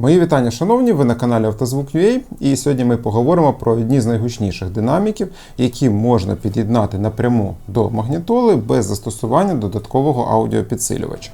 Мої вітання, шановні, ви на каналі Автозвук.ua і сьогодні ми поговоримо про одні з найгучніших динаміків, які можна під'єднати напряму до магнітоли без застосування додаткового аудіопідсилювача.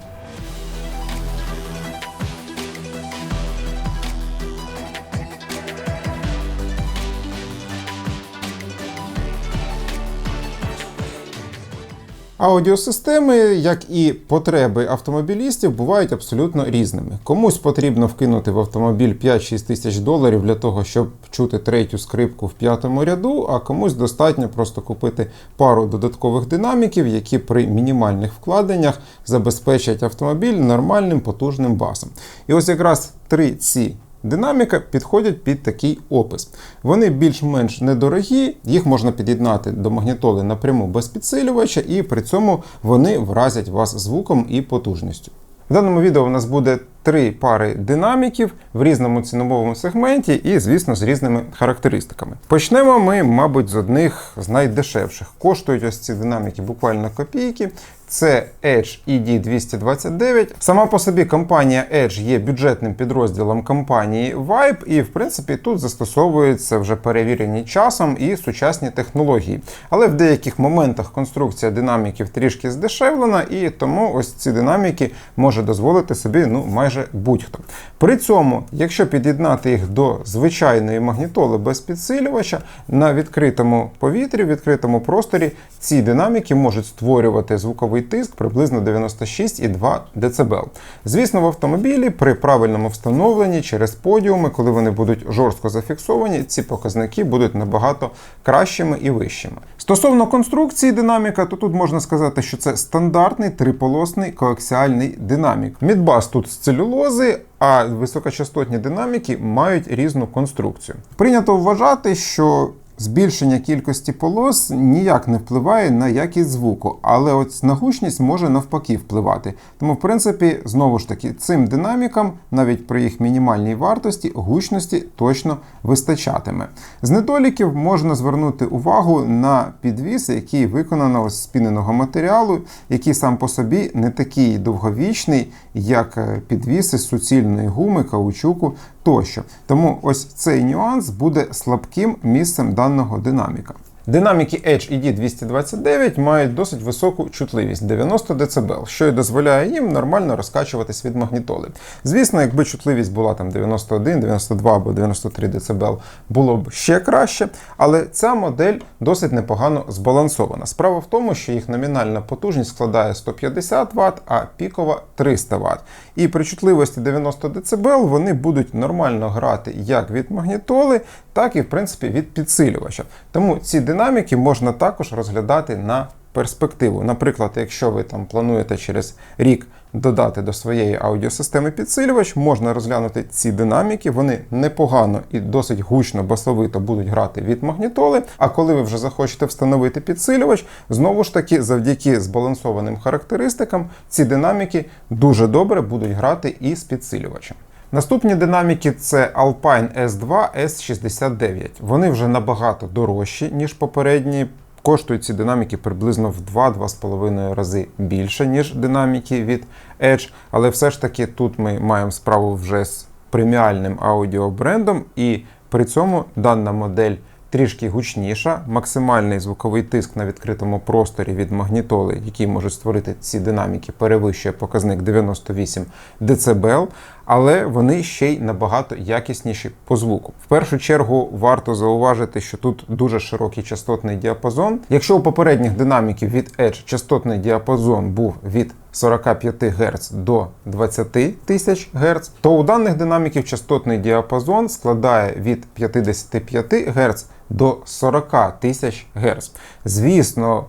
Аудіосистеми, як і потреби автомобілістів, бувають абсолютно різними. Комусь потрібно вкинути в автомобіль 5-6 тисяч доларів для того, щоб чути третю скрипку в п'ятому ряду, а комусь достатньо просто купити пару додаткових динаміків, які при мінімальних вкладеннях забезпечать автомобіль нормальним потужним басом. І ось якраз три ці Динаміка підходять під такий опис. Вони більш-менш недорогі, їх можна під'єднати до магнітоли напряму без підсилювача, і при цьому вони вразять вас звуком і потужністю. В даному відео у нас буде три пари динаміків в різному ціновому сегменті і, звісно, з різними характеристиками. Почнемо ми, мабуть, з одних з найдешевших. Коштують ось ці динаміки буквально копійки. Це Edge ED229. Сама по собі компанія Edge є бюджетним підрозділом компанії Vibe, і в принципі тут застосовуються вже перевірені часом і сучасні технології. Але в деяких моментах конструкція динаміків трішки здешевлена, і тому ось ці динаміки може дозволити собі ну майже будь-хто. При цьому, якщо під'єднати їх до звичайної магнітоли без підсилювача, на відкритому повітрі, в відкритому просторі ці динаміки можуть створювати звуковий тиск приблизно 96,2 дБ. Звісно, в автомобілі при правильному встановленні через подіуми, коли вони будуть жорстко зафіксовані, ці показники будуть набагато кращими і вищими. Стосовно конструкції динаміка, то тут можна сказати, що це стандартний триполосний коаксіальний динамік. Мідбас тут з целюлози, а високочастотні динаміки мають різну конструкцію. Прийнято вважати, що Збільшення кількості полос ніяк не впливає на якість звуку, але от на гучність може навпаки впливати. Тому, в принципі, знову ж таки, цим динамікам, навіть при їх мінімальній вартості, гучності точно вистачатиме. З недоліків можна звернути увагу на підвіс, який виконано з спіненого матеріалу, який сам по собі не такий довговічний, як е, підвіси з суцільної гуми, каучуку тощо. Тому ось цей нюанс буде слабким місцем даного динаміка. Динаміки Edge ED229 мають досить високу чутливість 90 дБ, що й дозволяє їм нормально розкачуватись від магнітоли. Звісно, якби чутливість була там 91, 92 або 93 дБ, було б ще краще, але ця модель досить непогано збалансована. Справа в тому, що їх номінальна потужність складає 150 Вт, а пікова 300 Вт. І при чутливості 90 дБ вони будуть нормально грати як від магнітоли, так і в принципі від підсилювача. Тому ці динаміки можна також розглядати на перспективу. Наприклад, якщо ви там плануєте через рік додати до своєї аудіосистеми підсилювач, можна розглянути ці динаміки, вони непогано і досить гучно, басовито будуть грати від магнітоли. А коли ви вже захочете встановити підсилювач, знову ж таки, завдяки збалансованим характеристикам, ці динаміки дуже добре будуть грати і з підсилювачем. Наступні динаміки це Alpine S2 S69. Вони вже набагато дорожчі, ніж попередні. Коштують ці динаміки приблизно в 2-2,5 рази більше, ніж динаміки від Edge. Але все ж таки тут ми маємо справу вже з преміальним аудіобрендом, і при цьому дана модель трішки гучніша, максимальний звуковий тиск на відкритому просторі від магнітоли, який можуть створити ці динаміки, перевищує показник 98 дБ, але вони ще й набагато якісніші по звуку. В першу чергу варто зауважити, що тут дуже широкий частотний діапазон. Якщо у попередніх динаміків від Edge частотний діапазон був від 45 Гц до 20 тисяч Гц, то у даних динаміків частотний діапазон складає від 55 Гц до 40 тисяч Гц. Звісно,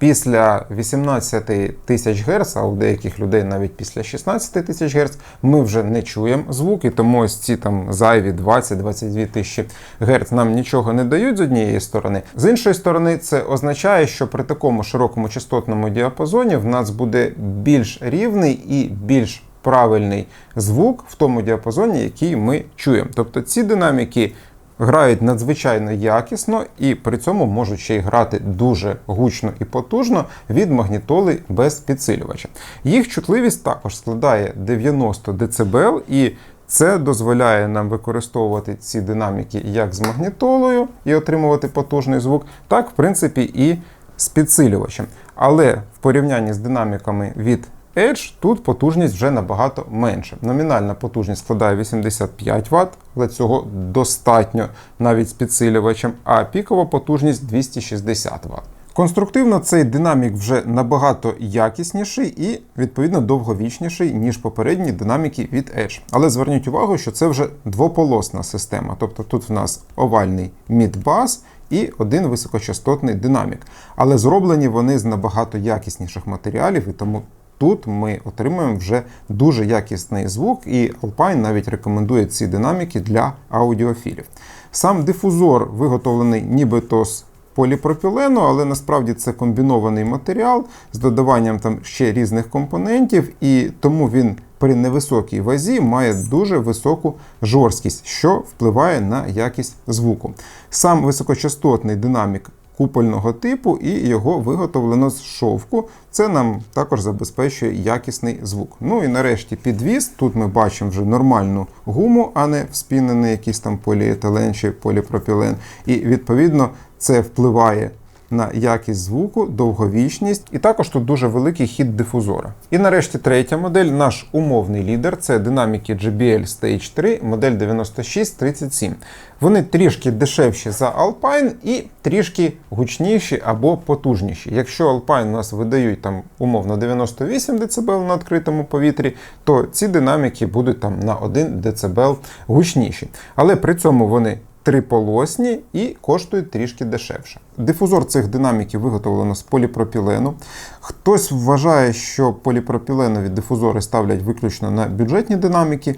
після 18 тисяч Гц, а у деяких людей навіть після 16 тисяч Гц, ми вже не чуємо звуки, тому ось ці там зайві 20-22 тисячі Гц нам нічого не дають з однієї сторони. З іншої сторони, це означає, що при такому широкому частотному діапазоні в нас буде більш рівний і більш правильний звук в тому діапазоні, який ми чуємо. Тобто ці динаміки грають надзвичайно якісно і при цьому можуть ще й грати дуже гучно і потужно від магнітоли без підсилювача. Їх чутливість також складає 90 дБ і Це дозволяє нам використовувати ці динаміки як з магнітолою і отримувати потужний звук, так, в принципі, і з підсилювачем. Але в порівнянні з динаміками від Edge тут потужність вже набагато менше. Номінальна потужність складає 85 Вт, але цього достатньо навіть з підсилювачем, а пікова потужність 260 Вт. Конструктивно цей динамік вже набагато якісніший і, відповідно, довговічніший, ніж попередні динаміки від Edge. Але зверніть увагу, що це вже двополосна система. Тобто тут в нас овальний мід-бас і один високочастотний динамік. Але зроблені вони з набагато якісніших матеріалів, і тому тут ми отримуємо вже дуже якісний звук, і Alpine навіть рекомендує ці динаміки для аудіофілів. Сам дифузор виготовлений нібито з поліпропілену, але насправді це комбінований матеріал з додаванням там ще різних компонентів, і тому він при невисокій вазі має дуже високу жорсткість, що впливає на якість звуку. Сам високочастотний динамік купольного типу і його виготовлено з шовку. Це нам також забезпечує якісний звук. Ну і нарешті підвіз. Тут ми бачимо вже нормальну гуму, а не вспінений якийсь там поліетилен чи поліпропілен. І відповідно це впливає на якість звуку, довговічність, і також тут дуже великий хід дифузора. І нарешті третя модель, наш умовний лідер це динаміки JBL Stage 3, модель 9637. Вони трішки дешевші за Alpine і трішки гучніші або потужніші. Якщо Alpine у нас видають там умовно 98 дБ на відкритому повітрі, то ці динаміки будуть там на 1 дБ гучніші. Але при цьому вони триполосні і коштують трішки дешевше. Дифузор цих динаміків виготовлено з поліпропілену. Хтось вважає, що поліпропіленові дифузори ставлять виключно на бюджетні динаміки.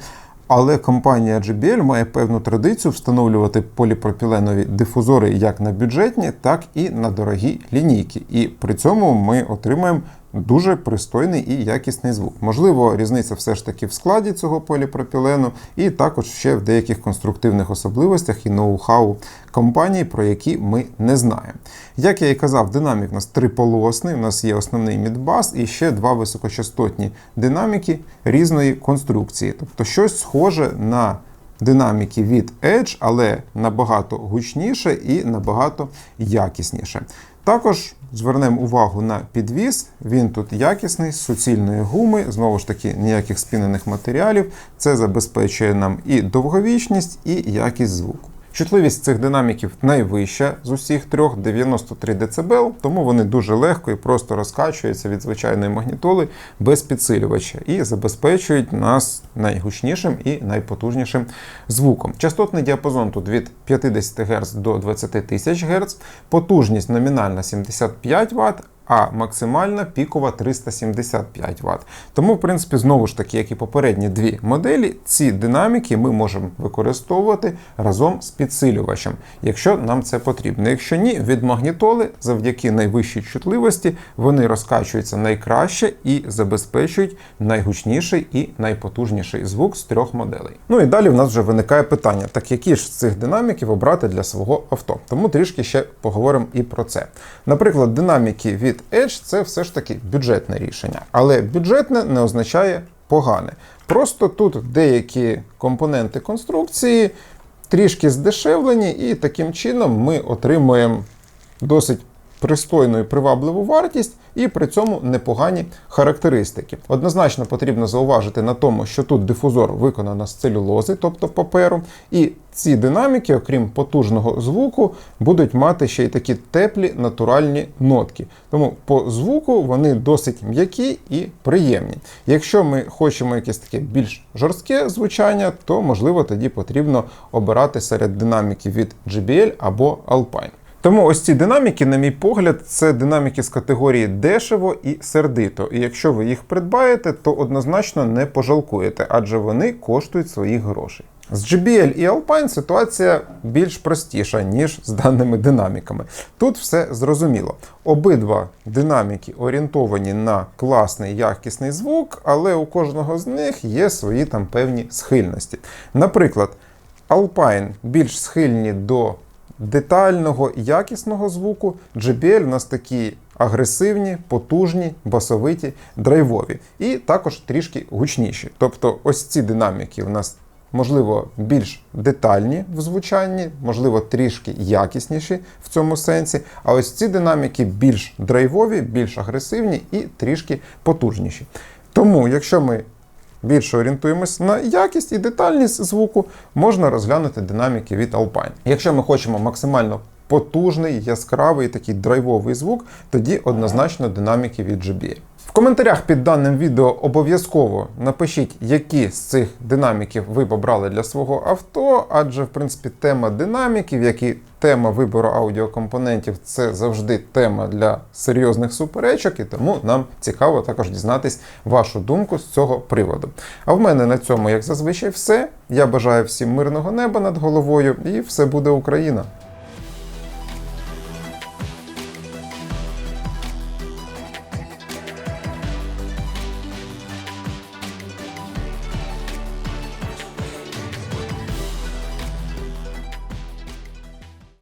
Але компанія JBL має певну традицію встановлювати поліпропіленові дифузори як на бюджетні, так і на дорогі лінійки. І при цьому ми отримаємо дуже пристойний і якісний звук. Можливо, різниця все ж таки в складі цього поліпропілену, і також ще в деяких конструктивних особливостях і ноу-хау компанії, про які ми не знаємо. Як я і казав, динамік у нас триполосний, у нас є основний мідбас і ще два високочастотні динаміки різної конструкції. Тобто щось схоже на динаміки від Edge, але набагато гучніше і набагато якісніше. Також звернемо увагу на підвіз. Він тут якісний, суцільної гуми, знову ж таки, ніяких спінених матеріалів. Це забезпечує нам і довговічність, і якість звуку. Чутливість цих динаміків найвища з усіх трьох 93 дБ, тому вони дуже легко і просто розкачуються від звичайної магнітоли без підсилювача і забезпечують нас найгучнішим і найпотужнішим звуком. Частотний діапазон тут від 50 Гц до 20 тисяч Гц, потужність номінальна 75 Вт. А максимальна пікова 375 Вт. Тому, в принципі, знову ж таки, як і попередні дві моделі, ці динаміки ми можемо використовувати разом з підсилювачем, якщо нам це потрібно. Якщо ні, від магнітоли завдяки найвищій чутливості вони розкачуються найкраще і забезпечують найгучніший і найпотужніший звук з трьох моделей. Ну і далі в нас вже виникає питання: так які ж з цих динаміків обрати для свого авто? Тому трішки ще поговоримо і про це. Наприклад, динаміки від Edge це все ж таки бюджетне рішення, але бюджетне не означає погане. Просто тут деякі компоненти конструкції трішки здешевлені, і таким чином ми отримуємо досить пристойну і привабливу вартість, і при цьому непогані характеристики. Однозначно потрібно зауважити на тому, що тут дифузор виконано з целюлози, тобто паперу, і ці динаміки, окрім потужного звуку, будуть мати ще й такі теплі натуральні нотки. Тому по звуку вони досить м'які і приємні. Якщо ми хочемо якесь таке більш жорстке звучання, то можливо тоді потрібно обирати серед динаміків від JBL або Alpine. Тому ось ці динаміки, на мій погляд, це динаміки з категорії дешево і сердито. І якщо ви їх придбаєте, то однозначно не пожалкуєте, адже вони коштують своїх грошей. З JBL і Alpine ситуація більш простіша, ніж з даними динаміками. Тут все зрозуміло. Обидва динаміки орієнтовані на класний якісний звук, але у кожного з них є свої там певні схильності. Наприклад, Alpine більш схильні до детального якісного звуку. JBL у нас такі агресивні, потужні, басовиті, драйвові. І також трішки гучніші. Тобто ось ці динаміки у нас можливо, більш детальні в звучанні, можливо, трішки якісніші в цьому сенсі. А ось ці динаміки більш драйвові, більш агресивні і трішки потужніші. Тому, якщо ми більше орієнтуємось на якість і детальність звуку, можна розглянути динаміки від Alpine. Якщо ми хочемо максимально потужний, яскравий такий драйвовий звук, тоді однозначно динаміки від JBL. В коментарях під даним відео обов'язково напишіть, які з цих динаміків ви побрали для свого авто, адже в принципі тема динаміків, як і тема вибору аудіокомпонентів, це завжди тема для серйозних суперечок, і тому нам цікаво також дізнатись вашу думку з цього приводу. А в мене на цьому, як зазвичай, все. Я бажаю всім мирного неба над головою, і все буде Україна!